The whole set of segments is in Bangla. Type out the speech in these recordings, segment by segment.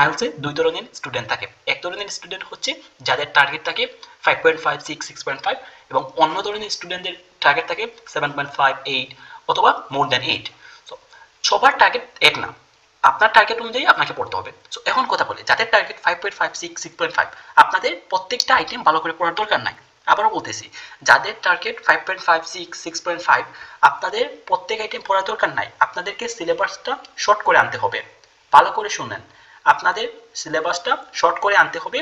আইএলসে দুই ধরনের স্টুডেন্ট থাকে। এক ধরনের স্টুডেন্ট হচ্ছে যাদের টার্গেট থাকে five point five six six point five এবং অন্য ধরনের স্টুডেন্টদের টার্গেট থাকে সেভেন পয়েন্ট ফাইভ এইট অথবা মোর দ্যান এইট সো সবার টার্গেট এক না। আপনার টার্গেট অনুযায়ী আপনাকে পড়তে হবে। সো এখন কথা বলি, যাদের target five point five six six point five আপনাদের প্রত্যেকটা আইটেম ভালো করে পড়ার দরকার নাই। আবারও বলতেছি, যাদের target five point five six six point five আপনাদের প্রত্যেক আইটেম পড়ার দরকার নাই। আপনাদেরকে সিলেবাসটা শর্ট করে আনতে হবে। ভালো করে শুনেন। আপনাদের সিলেবাসটা শর্ট করে আনতে হবে।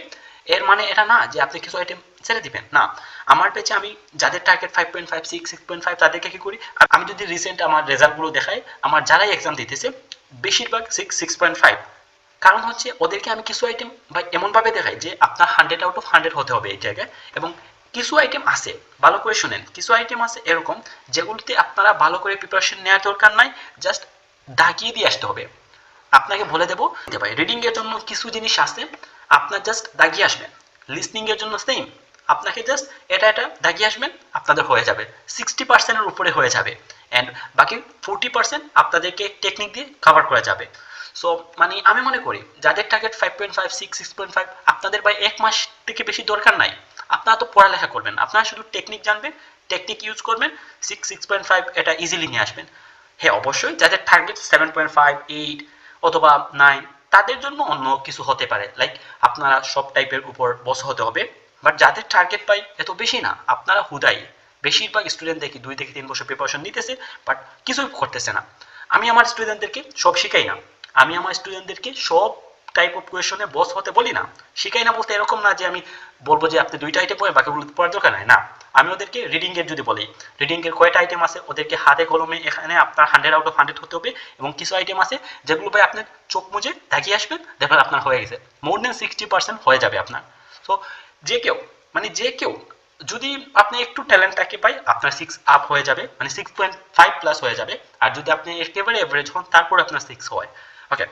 এর মানে এটা না যে আপনি কিছু আইটেম ছেড়ে দিবেন। না, আমার পেছে আমি যাদের target five point five six six point five তাদেরকে কি করি? আমি যদি রিসেন্ট আমার রেজাল্টগুলো দেখাই, আমার যারাই এক্সাম দিতেছে, বেশিরভাগ সিক্স সিক্স পয়েন্ট ফাইভ কারণ হচ্ছে ওদেরকে আমি কিছু আইটেম বা এমনভাবে দেখাই যে আপনার হান্ড্রেড আউট অফ হান্ড্রেড হতে হবে এই জায়গায়। এবং কিছু আইটেম আছে, ভালো করে শুনেন, কিছু আইটেম আছে এরকম যেগুলোতে আপনারা ভালো করে প্রিপারেশন নেওয়ার দরকার নাই জাস্ট দাগিয়ে দিয়ে আসতে হবে। আপনাকে বলে দেবো রিডিং এর জন্য কিছু জিনিস আছে, আপনার জাস্ট দাগিয়ে আসবেন লিসনিং এর জন্য সেম আপনাকে জাস্ট এটা এটা দাগিয়ে আসবেন আপনাদের হয়ে যাবে। সিক্সটি পার্সেন্টের উপরে হয়ে যাবে। অ্যান্ড বাকি ফোরটি পার্সেন্ট আপনাদেরকে টেকনিক দিয়ে কভার করা যাবে। সো মানে আমি মনে করি, যাদের target five point five six six point five আপনাদের ভাই এক মাস থেকে বেশি দরকার নাই। আপনারা তো পড়ালেখা করবেন, আপনারা শুধু টেকনিক জানবেন টেকনিক ইউজ করবেন সিক্স সিক্স পয়েন্ট ফাইভ এটা ইজিলি নিয়ে আসবেন। হ্যাঁ অবশ্যই, যাদের target seven point five eight অথবা নাইন তাদের জন্য অন্য কিছু হতে পারে। লাইক আপনারা সব টাইপের উপর বস হতে হবে বাট যাদের টার্গেট পাই এত বেশি না। আপনারা হুদাই। বেশিরভাগ স্টুডেন্ট দেখি দুই থেকে তিন বছর প্রিপারেশন নিতেছে বাট কিছুই করতেছে না। আমি আমার স্টুডেন্টদেরকে সব শেখাই না। আমি আমার স্টুডেন্টদেরকে সব টাইপ অফ কোয়েশনে বস হতে বলি না। শিখাই না বলতে এরকম না যে আমি বলব যে আপনি দুইটা আইটেম পড়ে বাকিগুলো পড়ার দরকার নাই। না, আমি ওদেরকে রিডিং এর যদি বলি রিডিং এর কয়টা আইটেম আছে ওদেরকে হাতে কলমে এখানে আপনার হান্ড্রেড আউট অফ হান্ড্রেড হতে হবে এবং কিছু আইটেম আছে যেগুলো ভাই আপনার চোখ মুজে দেখিয়ে আসবেন, দেখবেন আপনার হয়ে গেছে। মোর দেন সিক্সটি পার্সেন্ট হয়ে যাবে আপনার। সো যে কেউ মানে যে কেউ, যদি আপনি একটু ট্যালেন্ট থাকে পাই, আপনার সিক্স আপ হয়ে যাবে মানে সিক্স পয়েন্ট ফাইভ প্লাস হয়ে যাবে। আর যদি আপনি একেবারে এভারেজ হন, তারপর আপনার সিক্স হয়। ওকে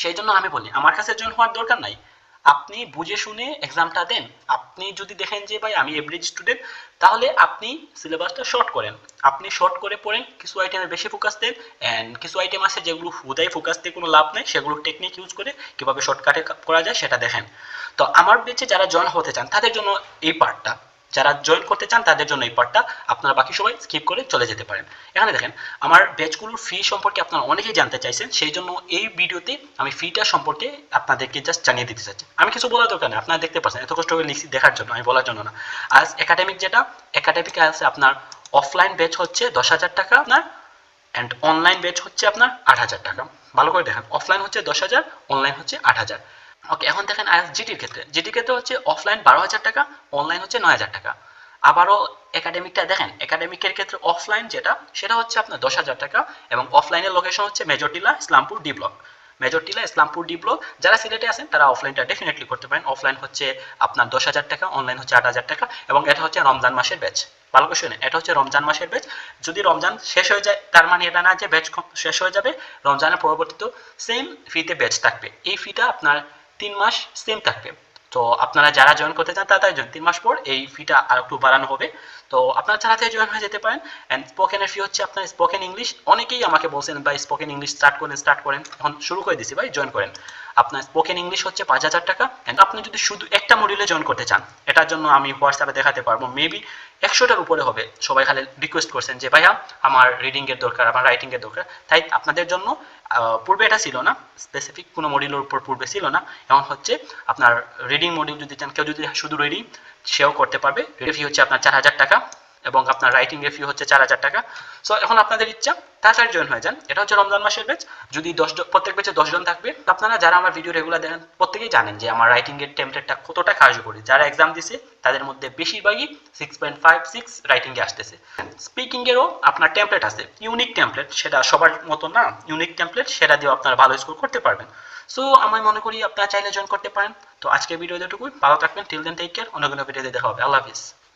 সেই জন্য আমি বলি, আমার কাছে জয়েন হওয়ার দরকার নাই। আপনি বুঝে শুনে এক্সামটা দেন। আপনি যদি দেখেন যে, ভাই, আমি এভারেজ স্টুডেন্ট তাহলে আপনি সিলেবাসটা শর্ট করেন। আপনি শর্ট করে পড়েন, কিছু আইটেমে বেশি ফোকাস দেন অ্যান্ড কিছু আইটেম আছে যেগুলো হুদাই ফোকাস দিয়ে কোনো লাভ নেই, সেগুলো টেকনিক ইউজ করে কীভাবে শর্টকাটে করা যায় সেটা দেখেন। তো আমার বেঁচে যারা জয়েন হতে চান, তাদের জন্য এই পার্টটা যারা জয়েন করতে চান, তাদের জন্য এই পার্টটা আপনারা বাকি সবাই স্কিপ করে চলে যেতে পারেন। এখানে দেখেন, আমার ব্যাচগুলোর ফি সম্পর্কে আপনারা অনেকেই জানতে চাইছেন, সেই জন্য এই ভিডিওতে আমি ফিটা সম্পর্কে আপনাদেরকে জাস্ট জানিয়ে দিতে চাচ্ছি। আমি কিছু বলার দরকার নেই, আপনারা দেখতে পাচ্ছেন, এত কষ্ট করে লিখছি, দেখার জন্য, আমি বলার জন্য না। আজ একাডেমিক যেটা একাডেমিক আছে আপনার অফলাইন ব্যাচ হচ্ছে দশ হাজার টাকা আপনার অ্যান্ড অনলাইন ব্যাচ হচ্ছে আপনার আট হাজার টাকা। ভালো করে দেখেন অফলাইন হচ্ছে দশ হাজার অনলাইন হচ্ছে আট হাজার। ওকে এখন দেখেন আইএস জিটির ক্ষেত্রে। জিটির ক্ষেত্রে হচ্ছে অফলাইন বারো হাজার টাকা অনলাইন হচ্ছে নয় হাজার টাকা। আবারও একাডেমিকটা দেখেন একাডেমিকের ক্ষেত্রে অফলাইন যেটা, সেটা হচ্ছে আপনার দশ হাজার টাকা এবং অফলাইনের লোকেশন হচ্ছে Majortila Islampur D block Majortila Islampur D block যারা সিলেটে আছেন, তারা অফলাইনটা ডেফিনেটলি করতে পারেন। অফলাইন হচ্ছে আপনার দশ হাজার টাকা অনলাইন হচ্ছে আট হাজার টাকা এবং এটা হচ্ছে রমজান মাসের ব্যাচ ভালো করে শুনে এটা হচ্ছে রমজান মাসের ব্যাচ যদি রমজান শেষ হয়ে যায়, তার মানে এটা না যে ব্যাচ শেষ হয়ে যাবে, রমজানের পরবর্তীতে সেম ফিতে ব্যাচ থাকবে। এই ফিটা আপনার তিন মাস সেম থাকবে। তো আপনারা যারা জয়েন করতে চান, তারা জয়েন তিন মাস পর এই ফিটা আর একটু বাড়ানো হবে। তো আপনারা চালাতে জয়েন হয়ে যেতে পারেন। অ্যান্ড স্পোকেনের ফি হচ্ছে আপনার স্পোকেন ইংলিশ অনেকেই আমাকে বলছেন, ভাই স্পোকেন ইংলিশ স্টার্ট করেন স্টার্ট করেন। এখন শুরু করে দিছি, ভাই জয়েন করেন। আপনার স্পোকেন ইংলিশ হচ্ছে পাঁচ হাজার টাকা। অ্যান্ড আপনি যদি শুধু একটা মডিউলে জয়েন করতে চান, এটার জন্য আমি হোয়াটসঅ্যাপে দেখাতে পারব। মেবি একশোটার উপরে হবে। সবাই খালি রিকোয়েস্ট করছেন যে, ভাইয়া, আমার রিডিং এর দরকার, আমার রাইটিং এর দরকার। তাই আপনাদের জন্য পূর্বে এটা ছিল না স্পেসিফিক কোনো মডিউলের উপর পূর্বে ছিল না। এখন হচ্ছে আপনার রিডিং মডিউল যদি চান, কেউ যদি শুধু রিডিং সেও করতে পারবে। ফি হচ্ছে আপনার চার হাজার টাকা। এবং আপনার রাইটিং এর ফি হচ্ছে চার হাজার টাকা। সো এখন আপনাদের ইচ্ছা, তাড়াতাড়ি জয়েন হয়ে যান। এটা হচ্ছে রমজান মাসের ব্যাচ যদি দশ প্রত্যেক ব্যাচে দশজন থাকবে আপনারা যারা আমার ভিডিও রেগুলার দেখেন, প্রত্যেকেই জানেন যে আমার রাইটিং এর টেম্পলেটটা কতটা কার্যকরী যারা এক্সাম দিছে, তাদের মধ্যে বেশিরভাগই six point five six writing এ আসতেছে। স্পিকিং এরও আপনার টেমপ্লেট আছে ইউনিক টেমপ্লেট সেটা সবার মতো না ইউনিক টেমপ্লেট সেটা দিয়েও আপনারা ভালো স্কোর করতে পারবেন। সো আমি মনে করি আপনারা চাইলে জয়েন করতে পারেন। তো আজকের ভিডিও এতটুকুই। ভালো থাকবেন। টিল দেন টেক কেয়ার অন্য কোনো ভিডিওতে দেখা হবে। আল্লাহ হাফিজ।